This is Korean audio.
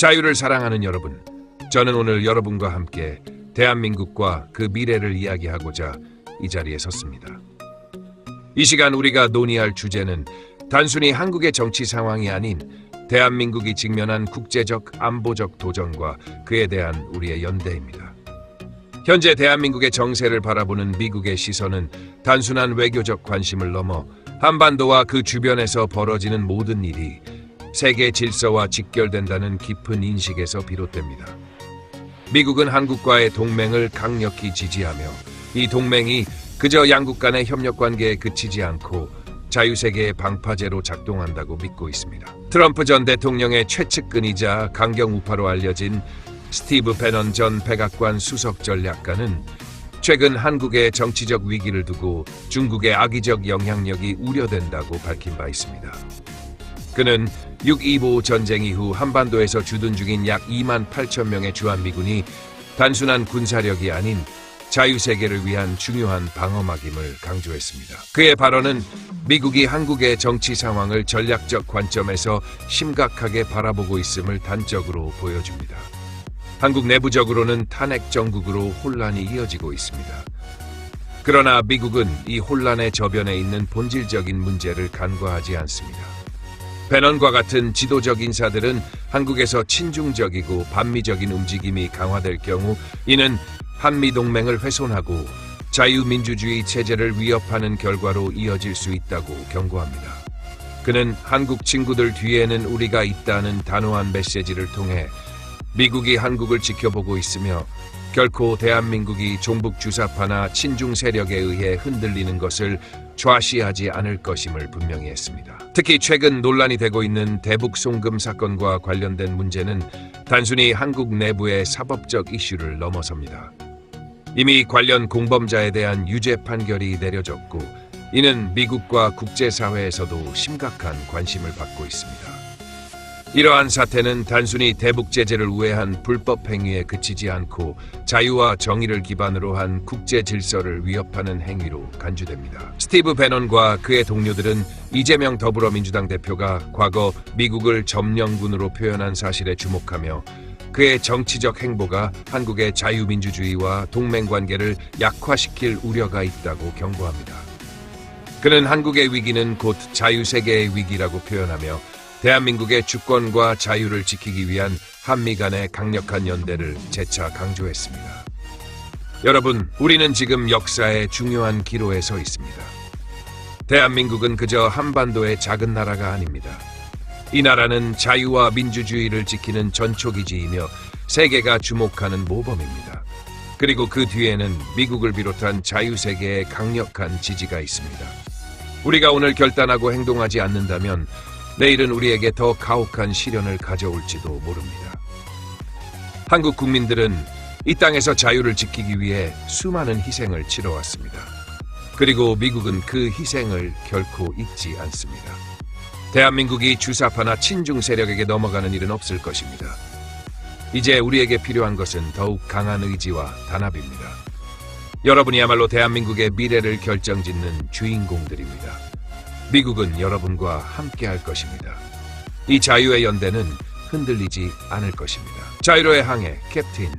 자유를 사랑하는 여러분, 저는 오늘 여러분과 함께 대한민국과 그 미래를 이야기하고자 이 자리에 섰습니다. 이 시간 우리가 논의할 주제는 단순히 한국의 정치 상황이 아닌 대한민국이 직면한 국제적 안보적 도전과 그에 대한 우리의 연대입니다. 현재 대한민국의 정세를 바라보는 미국의 시선은 단순한 외교적 관심을 넘어 한반도와 그 주변에서 벌어지는 모든 일이 세계 질서와 직결된다는 깊은 인식에서 비롯됩니다. 미국은 한국과의 동맹을 강력히 지지하며 이 동맹이 그저 양국 간의 협력 관계에 그치지 않고 자유세계의 방파제로 작동한다고 믿고 있습니다. 트럼프 전 대통령의 최측근이자 강경 우파로 알려진 스티브 배넌 전 백악관 수석 전략가는 최근 한국의 정치적 위기를 두고 중국의 악의적 영향력이 우려된다고 밝힌 바 있습니다. 그는 6.25 전쟁 이후 한반도에서 주둔 중인 약 2만 8천 명의 주한미군이 단순한 군사력이 아닌 자유세계를 위한 중요한 방어막임을 강조했습니다. 그의 발언은 미국이 한국의 정치 상황을 전략적 관점에서 심각하게 바라보고 있음을 단적으로 보여줍니다. 한국 내부적으로는 탄핵 정국으로 혼란이 이어지고 있습니다. 그러나 미국은 이 혼란의 저변에 있는 본질적인 문제를 간과하지 않습니다. 베넌과 같은 지도적 인사들은 한국에서 친중적이고 반미적인 움직임이 강화될 경우 이는 한미 동맹을 훼손하고 자유민주주의 체제를 위협하는 결과로 이어질 수 있다고 경고합니다. 그는 한국 친구들 뒤에는 우리가 있다는 단호한 메시지를 통해 미국이 한국을 지켜보고 있으며 결코 대한민국이 종북 주사파나 친중 세력에 의해 흔들리는 것을 좌시하지 않을 것임을 분명히 했습니다. 특히 최근 논란이 되고 있는 대북 송금 사건과 관련된 문제는 단순히 한국 내부의 사법적 이슈를 넘어섭니다. 이미 관련 공범자에 대한 유죄 판결이 내려졌고 이는 미국과 국제사회에서도 심각한 관심을 받고 있습니다. 이러한 사태는 단순히 대북 제재를 우회한 불법 행위에 그치지 않고 자유와 정의를 기반으로 한 국제 질서를 위협하는 행위로 간주됩니다. 스티브 배넌과 그의 동료들은 이재명 더불어민주당 대표가 과거 미국을 점령군으로 표현한 사실에 주목하며 그의 정치적 행보가 한국의 자유민주주의와 동맹 관계를 약화시킬 우려가 있다고 경고합니다. 그는 한국의 위기는 곧 자유세계의 위기라고 표현하며 대한민국의 주권과 자유를 지키기 위한 한미 간의 강력한 연대를 재차 강조했습니다. 여러분, 우리는 지금 역사의 중요한 기로에 서 있습니다. 대한민국은 그저 한반도의 작은 나라가 아닙니다. 이 나라는 자유와 민주주의를 지키는 전초기지이며 세계가 주목하는 모범입니다. 그리고 그 뒤에는 미국을 비롯한 자유세계의 강력한 지지가 있습니다. 우리가 오늘 결단하고 행동하지 않는다면 내일은 우리에게 더 가혹한 시련을 가져올지도 모릅니다. 한국 국민들은 이 땅에서 자유를 지키기 위해 수많은 희생을 치러왔습니다. 그리고 미국은 그 희생을 결코 잊지 않습니다. 대한민국이 주사파나 친중 세력에게 넘어가는 일은 없을 것입니다. 이제 우리에게 필요한 것은 더욱 강한 의지와 단합입니다. 여러분이야말로 대한민국의 미래를 결정짓는 주인공들입니다. 미국은 여러분과 함께 할 것입니다. 이 자유의 연대는 흔들리지 않을 것입니다. 자유로의 항해 캡틴